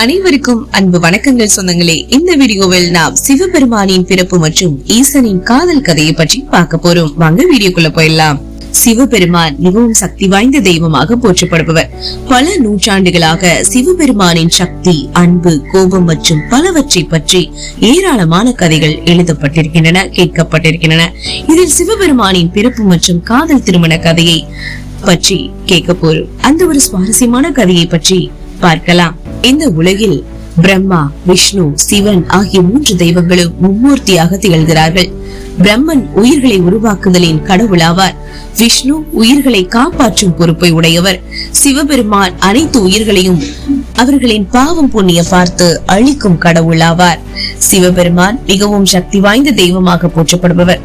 அனைவருக்கும் அன்பு வணக்கங்கள் சொந்தங்களே. இந்த வீடியோவில் நாம் சிவபெருமானின் பிறப்பு மற்றும் ஈசனின் காதல் கதையை பற்றி பார்க்க போறோம். வாங்க வீடியோக்குள்ள போயிடலாம். சிவபெருமான் மிகவும் சக்தி வாய்ந்த தெய்வமாக போற்றப்படுபவர். பல நூற்றாண்டுகளாக சிவபெருமானின் சக்தி அன்பு கோபம் மற்றும் பலவற்றை பற்றி ஏராளமான கதைகள் எழுதப்பட்டிருக்கின்றன கேட்கப்பட்டிருக்கின்றன. இதில் சிவபெருமானின் பிறப்பு மற்றும் காதல் திருமண கதையை பற்றி கேட்க போறோம். அந்த ஒரு சுவாரஸ்யமான கதையை பற்றி பார்க்கலாம். இந்த உலகில் பிரம்மா விஷ்ணு சிவன் ஆகிய மூன்று தெய்வங்களும் மும்மூர்த்தியாக திகழ்கிறார்கள். பிரம்மன் உயிர்களை உருவாக்குதலின் கடவுளாவார். விஷ்ணு உயிர்களை காப்பாற்றும் பொறுப்பை உடையவர். சிவபெருமான் அனைத்து உயிர்களையும் அவர்களின் பாவம் புண்ணிய பார்த்து அழிக்கும் கடவுளாவார். சிவபெருமான் மிகவும் சக்தி வாய்ந்த தெய்வமாக போற்றப்படுபவர்.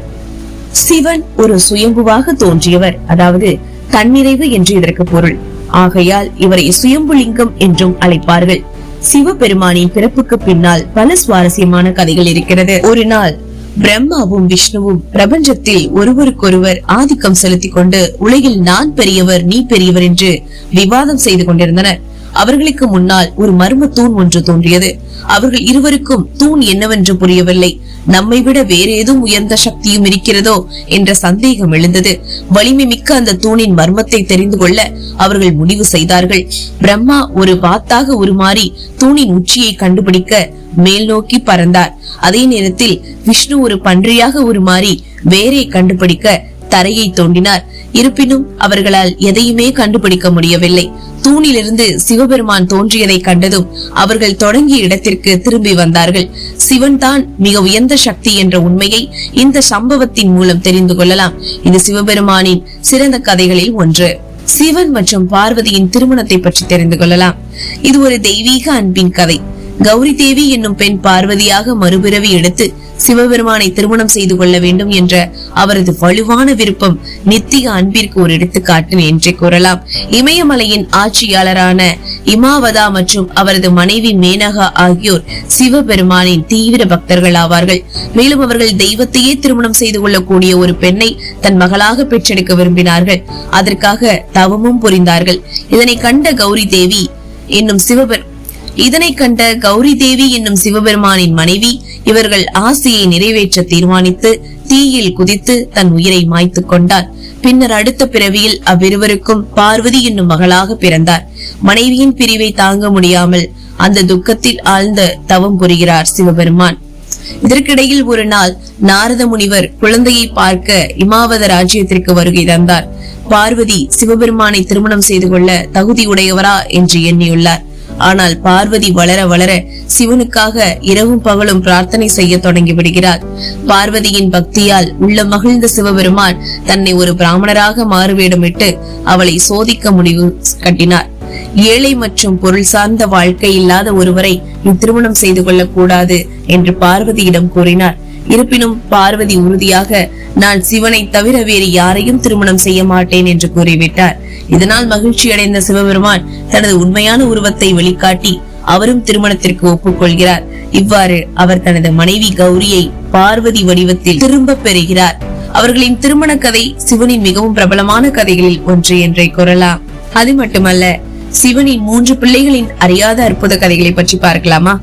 சிவன் ஒரு சுயம்புவாக தோன்றியவர். அதாவது தன்னிறைவு என்று இதற்கு பொருள். ஆகையால் இவரை சுயம்புலிங்கம் என்றும் அழைப்பார்கள். சிவபெருமானின் பிறப்புக்கு பின்னால் பல சுவாரஸ்யமான கதைகள் இருக்கிறது. ஒரு நாள் பிரம்மாவும் விஷ்ணுவும் பிரபஞ்சத்தில் ஒருவருக்கொருவர் ஆதிக்கம் செலுத்திக் கொண்டு உலகில் நான் பெரியவர் நீ பெரியவர் என்று விவாதம் செய்து கொண்டிருந்தனர். அவர்களுக்கு முன்னால் ஒரு மர்ம தூண் ஒன்று தோன்றியது. அவர்கள் இருவருக்கும் தூண் என்னவென்று புரியவில்லை. நம்மை விட வேற ஏதும் உயர்ந்த சக்தியும் இருக்கிறதோ என்ற சந்தேகம் எழுந்தது. வலிமை மிக்க அந்த தூணின் மர்மத்தை தெரிந்து கொள்ள அவர்கள் முடிவு செய்தார்கள். பிரம்மா ஒரு வாத்தாக உருமாறி தூணின் உச்சியை கண்டுபிடிக்க மேல் நோக்கி பறந்தார். அதே நேரத்தில் விஷ்ணு ஒரு பன்றியாக உருமாறி வேரை கண்டுபிடிக்க தரையை தோண்டினார். இருப்பினும் அவர்களால் எதையுமே கண்டுபிடிக்க முடியவில்லை. தூணிலிருந்து சிவபெருமான் தோன்றியதை கண்டதும் அவர்கள் தொடங்கிய இடத்திற்கு திரும்பி வந்தார்கள். சிவன் தான் மிக உயர்ந்த சக்தி என்ற உண்மையை இந்த சம்பவத்தின் மூலம் தெரிந்து கொள்ளலாம். இது சிவபெருமானின் சிறந்த கதைகளில் ஒன்று. சிவன் மற்றும் பார்வதியின் திருமணத்தை பற்றி தெரிந்து கொள்ளலாம். இது ஒரு தெய்வீக அன்பின் கதை. கௌரி தேவி என்னும் பெண் பார்வதியாக மறுபிறவி எடுத்து சிவபெருமானை திருமணம் செய்து கொள்ள வேண்டும் என்ற அவரது வலுவான விருப்பம் நித்திய அன்பிற்கு ஒரு எடுத்துக்காட்டு என்றே கூறலாம். இமயமலையின் ஆட்சியாளரான இமாவதா மற்றும் அவரது மனைவி மேனகா ஆகியோர் சிவபெருமானின் தீவிர பக்தர்கள் ஆவார்கள். மேலும் அவர்கள் தெய்வத்தையே திருமணம் செய்து கொள்ளக்கூடிய ஒரு பெண்ணை தன் மகளாக பெற்றெடுக்க விரும்பினார்கள். அதற்காக தவமும் புரிந்தார்கள். இதனை கண்ட கௌரி தேவி என்னும் சிவபெரு இதனை கண்ட கௌரி தேவி என்னும் சிவபெருமானின் மனைவி இவர்கள் ஆசையை நிறைவேற்ற தீர்மானித்து தீயில் குதித்து தன் உயிரை மாய்த்து கொண்டார். பின்னர் அடுத்த பிறவியில் அவ்விருவருக்கும் பார்வதி என்னும் மகளாக பிறந்தார். மனைவியின் பிரிவை தாங்க முடியாமல் அந்த துக்கத்தில் ஆழ்ந்த தவம் புரிகிறார் சிவபெருமான். இதற்கிடையில் ஒரு நாள் நாரத முனிவர் குழந்தையை பார்க்க இமாவத ராஜ்யத்திற்கு வருகை தந்தார். பார்வதி சிவபெருமானை திருமணம் செய்து கொள்ள தகுதி உடையவரா என்று எண்ணியுள்ளார். ஆனால் பார்வதி வளர வளர சிவனுக்காக இரவும் பகலும் பிரார்த்தனை செய்ய தொடங்கி விடுகிறார் பார்வதியின் பக்தியால் உள்ள மகிழ்ந்த சிவபெருமான் தன்னை ஒரு பிராமணராக மாறுவேடமிட்டு அவளை சோதிக்க முடிவு கட்டினார். ஏழை மற்றும் பொருள் சார்ந்த வாழ்க்கை இல்லாத ஒருவரை திருமணம் செய்து கொள்ளக் கூடாது என்று பார்வதியிடம் கூறினார். இருப்பினும் பார்வதி உறுதியாக நான் சிவனை தவிர வேறு யாரையும் திருமணம் செய்ய மாட்டேன் என்று கூறிவிட்டார். இதனால் மகிழ்ச்சி அடைந்த சிவபெருமான் தனது உண்மையான உருவத்தை வெளிக்காட்டி அவரும் திருமணத்திற்கு ஒப்புக்கொள்கிறார். இவ்வாறு அவர் தனது மனைவி கௌரியை பார்வதி வடிவத்தில் திரும்ப பெறுகிறார். அவர்களின் திருமண கதை சிவனின் மிகவும் பிரபலமான கதைகளில் ஒன்று என்றே கூறலாம். அது மட்டுமல்ல சிவனின் மூன்று பிள்ளைகளின் அறியாத அற்புத கதைகளை பற்றி பார்க்கலாமா?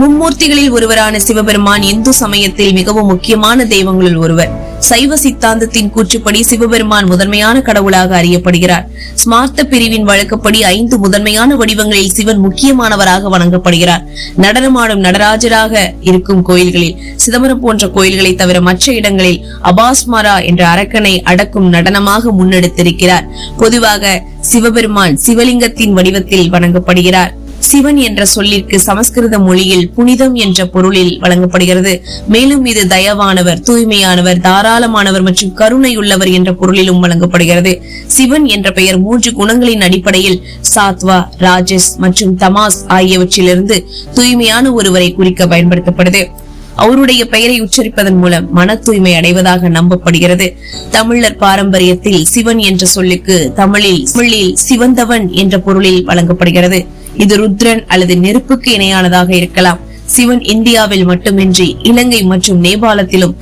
மும்மூர்த்திகளில் ஒருவரான சிவபெருமான் இந்து சமயத்தில் மிகவும் முக்கியமான தெய்வங்களில் ஒருவர். சைவ சித்தாந்தத்தின் கூற்றுப்படி சிவபெருமான் முதன்மையான கடவுளாக அறியப்படுகிறார். ஸ்மார்த்த பிரிவின் வழக்கப்படி ஐந்து முதன்மையான வடிவங்களில் சிவன் முக்கியமானவராக வணங்கப்படுகிறார். நடனமாடும் நடராஜராக இருக்கும் கோயில்களில் சிதம்பரம் போன்ற கோயில்களை தவிர மற்ற இடங்களில் அபாஸ்மரா என்ற அரக்கனை அடக்கும் நடனமாக முன்னெடுத்திருக்கிறார். பொதுவாக சிவபெருமான் சிவலிங்கத்தின் வடிவத்தில் வணங்கப்படுகிறார். சிவன் என்ற சொல்லிற்கு சமஸ்கிருத மொழியில் புனிதம் என்ற பொருளில் வழங்கப்படுகிறது. மேலும் இது தயவானவர் தூய்மையானவர் தாராளமானவர் மற்றும் கருணையுள்ளவர் என்ற பொருளிலும் வழங்கப்படுகிறது. சிவன் என்ற பெயர் மூன்று குணங்களின் அடிப்படையில் சாத்வா ராஜஸ் மற்றும் தமாஸ் ஆகியவற்றிலிருந்து தூய்மையான ஒருவரை குறிக்க பயன்படுத்தப்படுது. அவருடைய பெயரை உச்சரிப்பதன் மூலம் மன தூய்மை அடைவதாக நம்பப்படுகிறது. தமிழர் பாரம்பரியத்தில் சிவன் என்ற சொல்லுக்கு தமிழில் தமிழில் சிவந்தவன் என்ற பொருளில் வழங்கப்படுகிறது. இது ருத்ரன் அல்லது நெருப்புக்கு இணையானதாக இருக்கலாம். சிவன் இந்தியாவில் மட்டுமின்றி இலங்கை மற்றும் நேபாளத்திலும்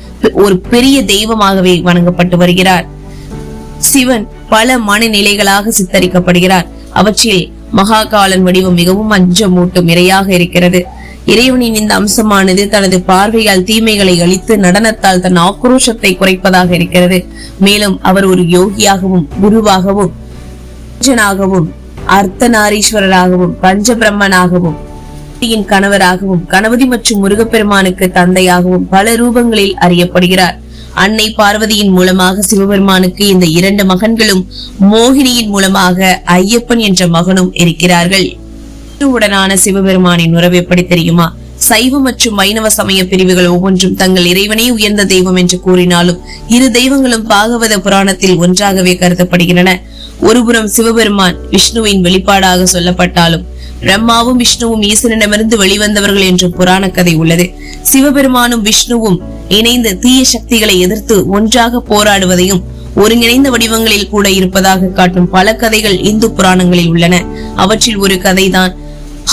ஒரு பெரிய தெய்வமாகவே வணங்கப்பட்டு வருகிறார். சிவன் பல மனநிலைகளாக சித்தரிக்கப்படுகிறார். அவற்றில் மகாகாலன் வடிவம் மிகவும் அஞ்சமூட்டும் இரையாக இருக்கிறது. இறைவனின் இந்த அம்சமானது தனது பார்வையால் தீமைகளை அழித்து நடனத்தால் தன் ஆக்ரோஷத்தை குறைப்பதாக இருக்கிறது. மேலும் அவர் ஒரு யோகியாகவும் குருவாகவும் அர்த்தநாரீஸ்வரராகவும் பஞ்சபிரம்மனாகவும் கணவராகவும் கணபதி மற்றும் முருகப்பெருமானுக்கு தந்தையாகவும் பல ரூபங்களில் அறியப்படுகிறார். அன்னை பார்வதியின் மூலமாக சிவபெருமானுக்கு இந்த இரண்டு மகன்களும் மோகினியின் மூலமாக ஐயப்பன் என்ற மகனும் இருக்கிறார்கள். உடனான சிவபெருமானின் உறவு எப்படி தெரியுமா? சைவ மற்றும் வைணவ சமய பிரிவுகள் ஒவ்வொன்றும் தங்கள் இறைவனே உயர்ந்த தெய்வம் என்று கூறினாலும் இரு தெய்வங்களும் பாகவத புராணத்தில் ஒன்றாகவே கருதப்படுகின்றன. ஒருபுறம் சிவபெருமான் விஷ்ணுவின் வெளிப்பாடாக சொல்லப்பட்டாலும் பிரம்மாவும் விஷ்ணுவும் ஈசனிடமிருந்து வெளிவந்தவர்கள் என்று புராண கதை உள்ளது. சிவபெருமானும் விஷ்ணுவும் இணைந்து தீய சக்திகளை எதிர்த்து ஒன்றாக போராடுவதையும் ஒருங்கிணைந்த வடிவங்களில் கூட இருப்பதாக காட்டும் பல கதைகள் இந்து புராணங்களில் உள்ளன. அவற்றில் ஒரு கதைதான்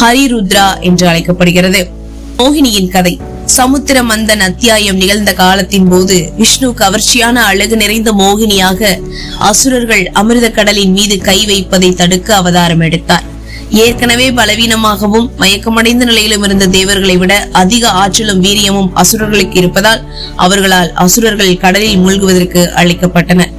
ஹரிருத்ரா என்று அழைக்கப்படுகிறது. மோகினியின் கதை. சமுத்திர மந்தன் அத்தியாயம் நிகழ்ந்த காலத்தின் போது விஷ்ணு கவர்ச்சியான அழகு நிறைந்த மோகினியாக அசுரர்கள் அமிர்த கடலின் மீது கை வைப்பதை தடுக்க அவதாரம் எடுத்தார். ஏற்கனவே பலவீனமாகவும் மயக்கமடைந்த நிலையிலும் இருந்த தேவர்களை விட அதிக ஆற்றலும் வீரியமும் அசுரர்களுக்கு இருப்பதால் அவர்களால் அசுரர்கள் கடலில் மூழ்குவதற்கு அழைக்கப்பட்டனர்.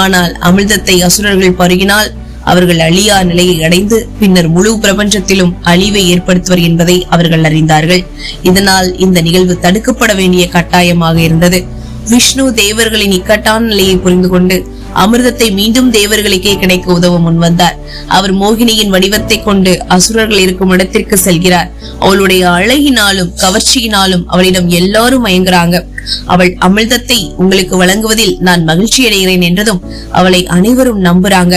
ஆனால் அமிர்தத்தை அசுரர்கள் பருகினால் அவர்கள் அழியா நிலையை அடைந்து பின்னர் முழு பிரபஞ்சத்திலும் அழிவை ஏற்படுத்துவர் என்பதை அவர்கள் அறிந்தார்கள். இதனால் இந்த நிகழ்வு தடுக்கப்பட வேண்டிய கட்டாயமாக இருந்தது. விஷ்ணு தேவர்களின் இக்கட்டான நிலையை புரிந்து கொண்டு அமிர்தத்தை மீண்டும் தேவர்களுக்கே கிடைக்க உதவ முன்வந்தார். அவர் மோகினியின் வடிவத்தை கொண்டு அசுரர்கள் இருக்கும் இடத்திற்கு செல்கிறார். அவளுடைய அழகினாலும் கவர்ச்சியினாலும் அவளிடம் எல்லாரும் மயங்குறாங்க. அவள் அமிர்தத்தை உங்களுக்கு வழங்குவதில் நான் மகிழ்ச்சி அடைகிறேன் என்றதும் அவளை அனைவரும் நம்புறாங்க.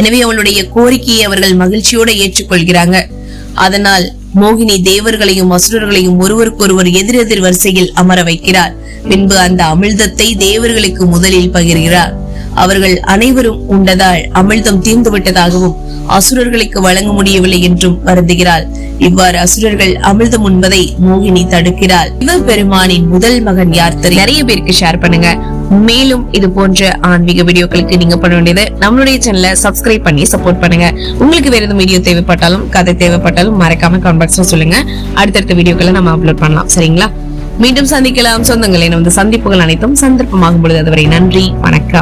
எனவே அவளுடைய கோரிக்கையை அவர்கள் மகிழ்ச்சியோட ஏற்றுக்கொள்கிறாங்க. அதனால் மோகினி தேவர்களையும் அசுரர்களையும் ஒருவருக்கொருவர் எதிரெதிர் வரிசையில் அமர வைக்கிறார். பின்பு அந்த அமிர்தத்தை தேவர்களுக்கு முதலில் பகிர்கிறார். அவர்கள் அனைவரும் உண்டதால் அமிழ்தம் தீர்ந்து விட்டதாகவும் அசுரர்களுக்கு வழங்க முடியவில்லை என்றும் வருந்துகிறாள். இவ்வாறு அசுரர்கள் அமிழ்தம் உண்பதை மோகினி தடுக்கிறாள். சிவபெருமானின் முதல் மகன் யார் தெரியும்? நிறைய பேருக்கு ஷேர் பண்ணுங்க. மேலும் இது போன்ற ஆன்மீக வீடியோக்களுக்கு நீங்க பண்ண வேண்டியது நம்மளுடைய சேனலை சப்ஸ்கிரைப் பண்ணி சப்போர்ட் பண்ணுங்க. உங்களுக்கு வேற எதுவும் வீடியோ தேவைப்பட்டாலும் கதை தேவைப்பட்டாலும் மறக்காம கமெண்ட் பாக்ஸ்ல சொல்லுங்க. அடுத்தடுத்த வீடியோக்களை நம்ம அப்லோட் பண்ணலாம். சரிங்களா? மீண்டும் சந்திக்கலாம். சொந்தங்களை நமது சந்திப்புகள் அனைத்தும் சந்தர்ப்பமாகும் பொழுது அதுவரை நன்றி வணக்கம்.